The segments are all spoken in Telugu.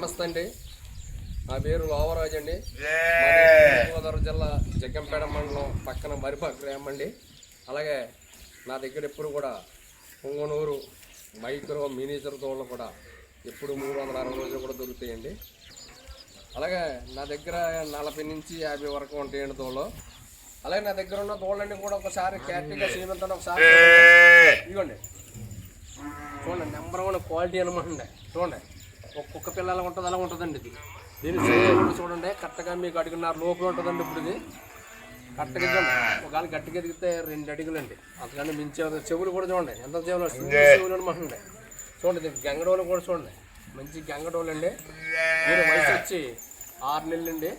నమస్తే అండి. నా పేరు లోవరాజు అండి. గోదావరి జిల్లా జగ్గంపేట మండలం పక్కన మరిపాక గ్రామం అండి. అలాగే నా దగ్గర ఎప్పుడు కూడా పొంగనూరు మైక్రో మినీచర్ తోళ్ళు కూడా ఎప్పుడు మూడు వందల అరవై రోజులు కూడా దొరుకుతాయండి. అలాగే నా దగ్గర నలభై నుంచి యాభై వరకు ఉంటాయండి తోళ్ళు. అలాగే నా దగ్గర ఉన్న తోళ్ళన్నీ కూడా ఒకసారి క్యారెక్టర్గా చేయమంటాను ఒకసారి ఇదిగోండి. చూడండి నెంబర్ వన్ క్వాలిటీ అనమాట అండి. చూడండి ఒక్కొక్క పిల్ల అలా ఉంటుంది అలా ఉంటుందండి ఇది. దీని చూడండి కరెక్ట్గా మీకు అడుగున్నర లోపల ఉంటుందండి ఇప్పుడు ఇది. కరెక్ట్గా ఒకవేళ గట్టిగా ఎదిగితే రెండు అడుగులండి. అంతకన్నా మించే చెవులు కూడా చూడండి. ఎంత చెవులు చెవులు అనమాట చూడండి ఇది గంగడోలు కూడా చూడండి. మంచి గంగడోలు అండి దీని వయసు వచ్చి ఆరు నెలలు అండి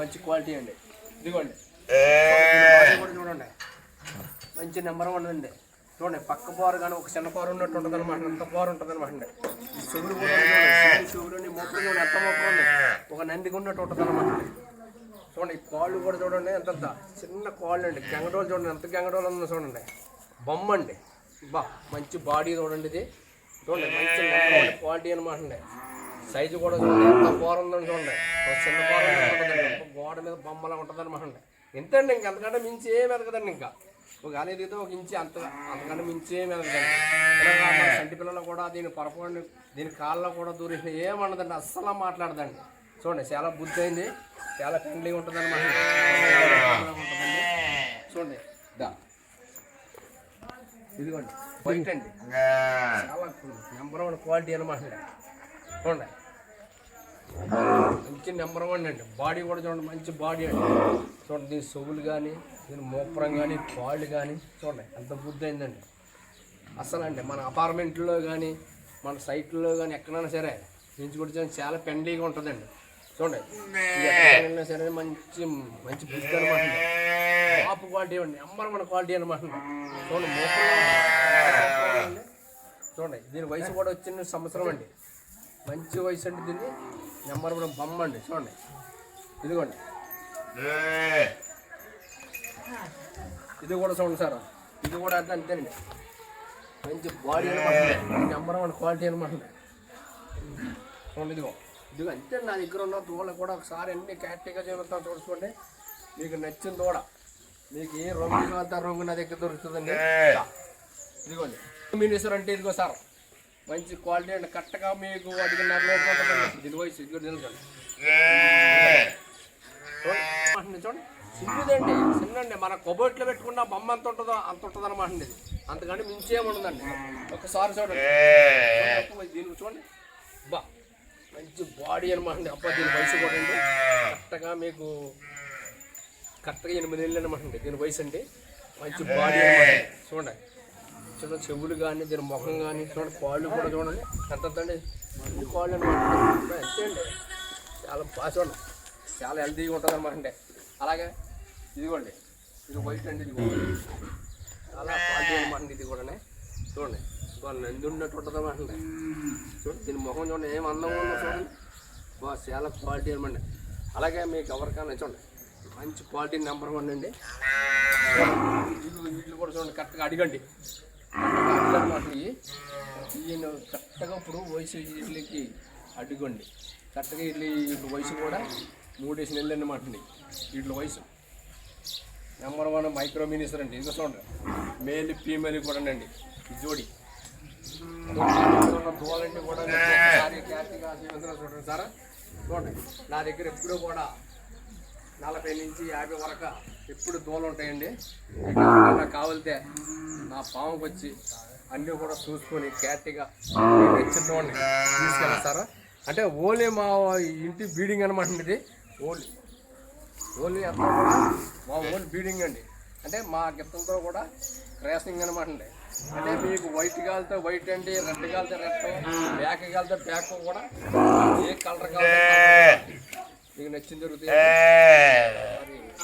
మంచి క్వాలిటీ అండి. ఇదిగోండి. చూడండి. మంచి నెంబర్ వన్ అండి. చూడండి పక్క పోరు కానీ ఒక చిన్న పోరు ఉన్నట్టు ఉంటుంది అనమాట అంత పోరు ఉంటుంది అనమాట చెవులు చెవులు మొక్కలు ఎంత మొక్కలు ఉంది? ఒక నందికి ఉన్నట్టు ఉంటుంది అనమాట చూడండి ఈ కాళ్ళు కూడా చూడండి ఎంత చిన్న కాళ్ళు అండి. గంగడోలు చూడండి ఎంత గంగడోలు ఉందో చూడండి. బొమ్మ అండి. బా మంచి బాడీ చూడండి ఇది. చూడండి మంచి క్వాలిటీ అనమాట అండి. సైజు కూడా చూడండి ఎంత పోర ఉందని చూడండి. ఒక చిన్న ఒక గోడ మీద బొమ్మలా ఉంటుంది అనమాట అండి. ఎంతండి ఇంక? అంతకంటే మించి ఏం ఎదగదండి ఇంకా? ఒక గాలి ఎదిగితే ఒక ఇంచి అంత అంతకంటే మించి ఏం ఎదగదండి సంటి పిల్లలు కూడా దీని పొరపాటు దీని కాళ్ళలో కూడా దూరేసిన ఏమన్నదండి అస్సలు మాట్లాడదండి. చూడండి చాలా బుద్ధి అయింది. చాలా ఫ్రెండ్లీగా ఉంటుంది అనమాట చూడండి దా. ఇదిగోండి వైట్ అండి. చాలా నెంబర్ వన్ క్వాలిటీ అనమాట చూడండి. మంచి నెంబర్ వన్ అండి బాడీ కూడా చూడండి మంచి బాడీ అండి. చూడండి దీని సొగులు కానీ దీని మోపురం కానీ కాళ్ళు కానీ చూడండి ఎంత బుద్ధి అయిందండి అసలు అండి మన అపార్ట్మెంట్లో కానీ మన సైట్లో కానీ ఎక్కడైనా సరే నుంచి కూడా చాలా పెండ్లీగా ఉంటుందండి. చూడండి సరే మంచి మంచి బుద్ధి అనమాట టాప్ క్వాలిటీ అండి నెంబర్ వన్ క్వాలిటీ అనమాట చూడండి మోపురం. చూడండి దీని వయసు కూడా వచ్చిన సంవత్సరం అండి. మంచి వయసు అండి దీన్ని నెంబర్ వన్ బొమ్మ అండి చూడండి. ఇదిగోండి. ఇది కూడా చూడండి సార్. ఇది కూడా అంతే అంతేనండి. మంచి బాడీ అనమాట. నెంబర్ వన్ క్వాలిటీ అనమాట. చూడండి ఇదిగో. ఇదిగో అంతే నా దగ్గర ఉన్న దూడలు కూడా ఒకసారి అన్ని క్యారెక్టర్గా చేస్తాను చూసుకోండి. మీకు నచ్చిన దూడ మీకు ఏ రంగు ఆ రంగు నా దగ్గర దొరుకుతుందండి. ఇదిగోండి. మినిస్టర్ అంటే ఇదిగో సార్. మంచి క్వాలిటీ అండి. కరెక్ట్గా మీకు అడిగిన దీని వయసు ఇదిగో తెలుసండి చూడండి చిన్నదండి చిన్నండి. మన కొబ్బట్లో పెట్టుకున్న బొమ్మ ఎంత ఉంటుందో అంత ఉంటుంది అనమాట ఇది. అంతకంటే మించేముండదండి ఒకసారి చూడండి. దీనికి చూడండి. బా మంచి బాడీ అనమాట అండి. అబ్బా దీని వయసు కూడా అండి. కరెక్ట్గా మీకు కరెక్ట్గా ఎనిమిది నెలలు అనమాట అండి. దీని వయసు అండి. మంచి బాడీ చూడండి. చిన్న చెవులు కానీ దీని ముఖం కానీ చూడండి. కాళ్ళు కూడా చూడండి. ఎంత అండి మంచి కాళ్ళు అనమాట అంతే అండి. చాలా బాగా చూడండి. చాలా హెల్తీగా ఉంటుంది అనమాట అండి. అలాగే ఇదిగోండి. ఇది వైట్ అండి ఇది చాలా క్వాలిటీ అనమాట ఇది కూడా చూడండి. వాళ్ళు నంది ఉన్నట్టు ఉంటుంది అనమాట చూడండి దీని ముఖం చూడండి. ఏం అందంగా ఉందో చూడండి. బాగా చాలా క్వాలిటీ అనమాట అలాగే మీకు ఎవరికైనా చూడండి. మంచి క్వాలిటీ నెంబర్ వన్ అండి. వీళ్ళు వీళ్ళు కూడా చూడండి. కరెక్ట్గా అడగండి. అడగనమాట ఈయన కరెక్ట్గా ఇప్పుడు వయసు వీళ్ళకి అడ్డుకోండి. కరెక్ట్గా వీళ్ళు వీళ్ళ వయసు కూడా మూడేసి నెలలు అన్నమాట వీళ్ళ వయసు. నెంబర్ వన్ మైక్రో మినిస్టర్ అండి. ఇది చూడండి. మేల్ ఫీమేల్ కూడా అండి ఈ జోడి. దోలండి కూడా చూడండి సార్. చూడండి. నా దగ్గర ఎప్పుడూ కూడా నలభై నుంచి యాభై వరకు ఎప్పుడు దోలు ఉంటాయండి? నాకు కావాలితే నా పాముకి వచ్చి అన్నీ కూడా చూసుకొని క్యారెక్ట్గా నచ్చిందండి తీసుకెళ్ళారు అంటే ఓన్లీ మా ఇంటి బీడింగ్ అనమాట ఇది. ఓన్లీ. ఓన్లీ అంతా కూడా మా ఓన్ బీడింగ్ అండి. అంటే మా గిత్తలతో కూడా క్రాసింగ్ అనమాట అండి. అంటే మీకు వైట్ కాలితే వైట్ అండి రెడ్ కాలితే రెడ్ బ్యాక్ కాలితే బ్యాక్ కూడా ఏ కలర్ కాలితే మీకు నచ్చింది మరి